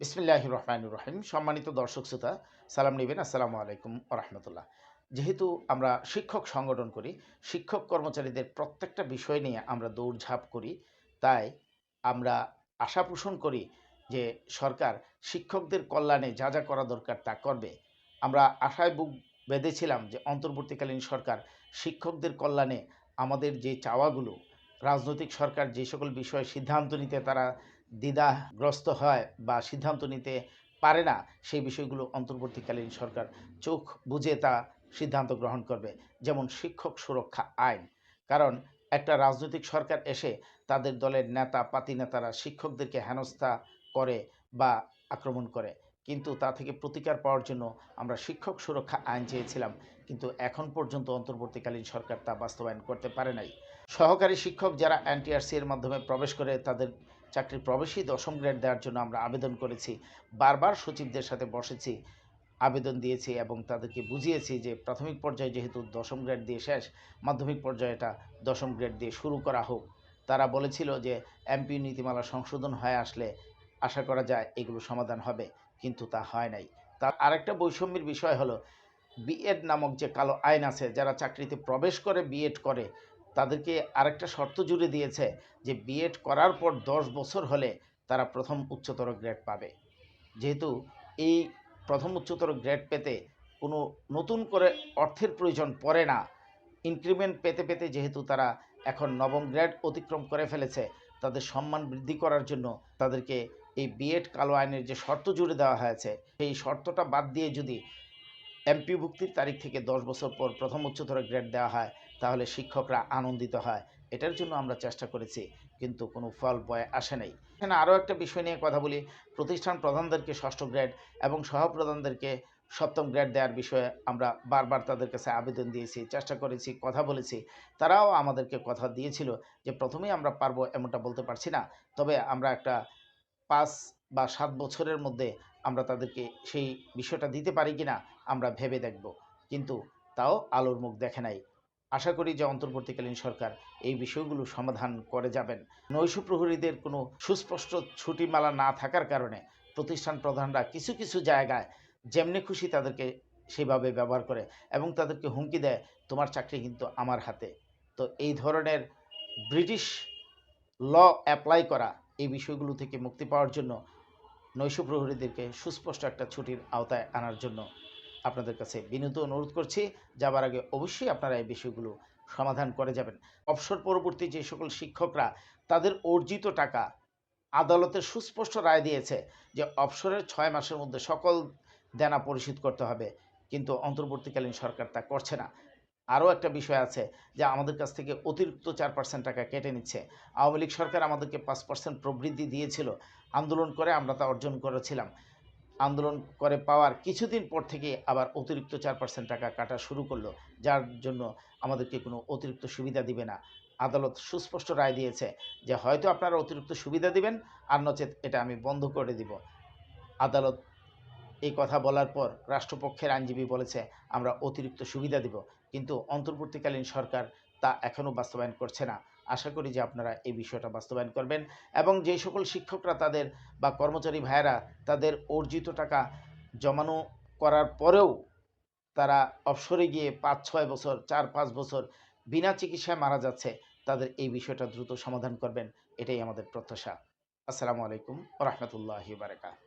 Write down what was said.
বিসমিল্লাহ রহমান রহিম সম্মানিত দর্শক শ্রোতা, সালাম নিবেন। আসসালামু আলাইকুম রহমতুল্লাহ যেহেতু আমরা শিক্ষক সংগঠন করি, শিক্ষক কর্মচারীদের প্রত্যেকটা বিষয় নিয়ে আমরা দৌড়ঝাঁপ করি, তাই আমরা আশা পোষণ করি যে সরকার শিক্ষকদের কল্যাণে যা যা করা দরকার তা করবে। আমরা আশায় বুক বেঁধেছিলাম যে অন্তর্বর্তীকালীন সরকার শিক্ষকদের কল্যাণে আমাদের যে চাওয়াগুলো, রাজনৈতিক সরকার যে সকল বিষয়ে সিদ্ধান্ত নিতে তারা দ্বিধাগ্রস্ত হয় বা সিদ্ধান্ত নিতে পারে না, সেই বিষয়গুলো অন্তর্বর্তীকালীন সরকার চোখ বুঝে তা সিদ্ধান্ত গ্রহণ করবে, যেমন শিক্ষক সুরক্ষা আইন। কারণ একটা রাজনৈতিক সরকার এসে তাদের দলের নেতা, পাতি নেতারা শিক্ষকদেরকে হেনস্থা করে বা আক্রমণ করে। কিন্তু তা থেকে প্রতিকার পাওয়ার জন্য আমরা শিক্ষক সুরক্ষা আইন চেয়েছিলাম, কিন্তু এখন পর্যন্ত অন্তর্বর্তীকালীন সরকার তা বাস্তবায়ন করতে পারে নাই। সহকারী শিক্ষক যারা এনটিআরসি এর মাধ্যমে প্রবেশ করে তাদের চাকরি প্রবেশই দশম গ্রেড দেওয়ার জন্য আমরা আবেদন করেছি। বারবার সচিবদের সাথে বসেছি, আবেদন দিয়েছি এবং তাদেরকে বুঝিয়েছি যে প্রাথমিক পর্যায়ে যেহেতু দশম গ্রেড দিয়ে শেষ, মাধ্যমিক পর্যায়ে এটা দশম গ্রেড দিয়ে শুরু করা হোক। তারা বলেছিল যে এমপি নীতিমালা সংশোধন হয়ে আসলে আশা করা যায় এগুলো সমাধান হবে, কিন্তু তা হয় নাই। তার আরেকটা বৈষম্যের বিষয় হলো বিএড নামক যে কালো আইন আছে, যারা চাকরিতে প্রবেশ করে বিএড করে তাদেরকে আরেকটা শর্ত জুড়ে দিয়েছে যে বিএড করার পর দশ বছর হলে তারা প্রথম উচ্চতর গ্রেড পাবে। যেহেতু এই প্রথম উচ্চতর গ্রেড পেতে কোনো নতুন করে অর্থের প্রয়োজন পড়ে না, ইনক্রিমেন্ট পেতে পেতে যেহেতু তারা এখন নবম গ্রেড অতিক্রম করে ফেলেছে, তাদের সম্মান বৃদ্ধি করার জন্য তাদেরকে এই বিএড কালো আইনের যে শর্ত জুড়ে দেওয়া হয়েছে, সেই শর্তটা বাদ দিয়ে যদি এমপি ভুক্তির তারিখ থেকে দশ বছর পর প্রথম উচ্চতর গ্রেড দেওয়া হয় তাহলে শিক্ষকরা আনন্দিত হয়। এটার জন্য আমরা চেষ্টা করেছি, কিন্তু কোনো ফল বয়ে আসে নাই। এখানে আরও একটা বিষয় নিয়ে কথা বলি। প্রতিষ্ঠান প্রধানদেরকে ষষ্ঠ গ্রেড এবং সহপ্রধানদেরকে সপ্তম গ্রেড দেওয়ার বিষয়ে আমরা বারবার তাদের কাছে আবেদন দিয়েছি, চেষ্টা করেছি, কথা বলেছি। তারাও আমাদেরকে কথা দিয়েছিল যে, প্রথমেই আমরা পারব এমনটা বলতে পারছি না। তবে আমরা একটা পাঁচ বা সাত বছরের মধ্যে আমরা তাদেরকে সেই বিষয়টা দিতে পারি কি না আমরা ভেবে দেখব। কিন্তু তাও আলোর মুখ দেখে নাই। আশা করি যে অন্তর্বর্তীকালীন সরকার এই বিষয়গুলো সমাধান করে যাবেন। নৈশ প্রহরীদের কোনো সুস্পষ্ট ছুটিমালা না থাকার কারণে প্রতিষ্ঠান প্রধানরা কিছু কিছু জায়গায় যেমনি খুশি তাদেরকে সেভাবে ব্যবহার করে এবং তাদেরকে হুমকি দেয়, তোমার চাকরি কিন্তু আমার হাতে। তো এই ধরনের ব্রিটিশ ল অ্যাপ্লাই করা এই বিষয়গুলো থেকে মুক্তি পাওয়ার জন্য নৈশ প্রহরীদেরকে সুস্পষ্ট একটা ছুটির আওতায় আনার জন্য আপনাদের কাছে বিনীত অনুরোধ করছি, যাবার আগে অবশ্যই আপনারা এই বিষয়গুলো সমাধান করে যাবেন। অবসর পরবর্তী যে সকল শিক্ষকরা, তাদের অর্জিত টাকা আদালতের সুস্পষ্ট রায় দিয়েছে যে অবসরের ছয় মাসের মধ্যে সকল দেনা পরিশোধ করতে হবে, কিন্তু অন্তর্বর্তীকালীন সরকার তা করছে না। আরও একটা বিষয় আছে যে আমাদের কাছ থেকে অতিরিক্ত চার পার্সেন্ট টাকা কেটে নিচ্ছে। আওয়ামী লীগ সরকার আমাদেরকে পাঁচ পার্সেন্ট প্রবৃদ্ধি দিয়েছিল, আন্দোলন করে আমরা তা অর্জন করেছিলাম। আন্দোলন করে পাওয়ার কিছুদিন পর থেকে আবার অতিরিক্ত চার পার্সেন্ট টাকা কাটা শুরু করল, যার জন্য আমাদেরকে কোনো অতিরিক্ত সুবিধা দিবে না। আদালত সুস্পষ্ট রায় দিয়েছে যে হয়তো আপনারা অতিরিক্ত সুবিধা দিবেন, আর নচেত এটা আমি বন্ধ করে দিব। আদালত এই কথা বলার পর রাষ্ট্রপক্ষের আইনজীবী বলেছে, আমরা অতিরিক্ত সুবিধা দিব, কিন্তু অন্তর্বর্তীকালীন সরকার তা এখনও বাস্তবায়ন করছে না। আশা করি যে আপনারা এই বিষয়টা বাস্তবায়ন করবেন এবং যে সকল শিক্ষকরা তাদের বা কর্মচারী ভাইয়েরা তাদের অর্জিত টাকা জমানো করার পরেও তারা অবসরে গিয়ে পাঁচ, ছয় বছর, চার, পাঁচ বছর বিনা চিকিৎসায় মারা যাচ্ছে, তাদের এই বিষয়টা দ্রুত সমাধান করবেন, এটাই আমাদের প্রত্যাশা। আসসালামু আলাইকুম রহমতুল্লাহি বারকাত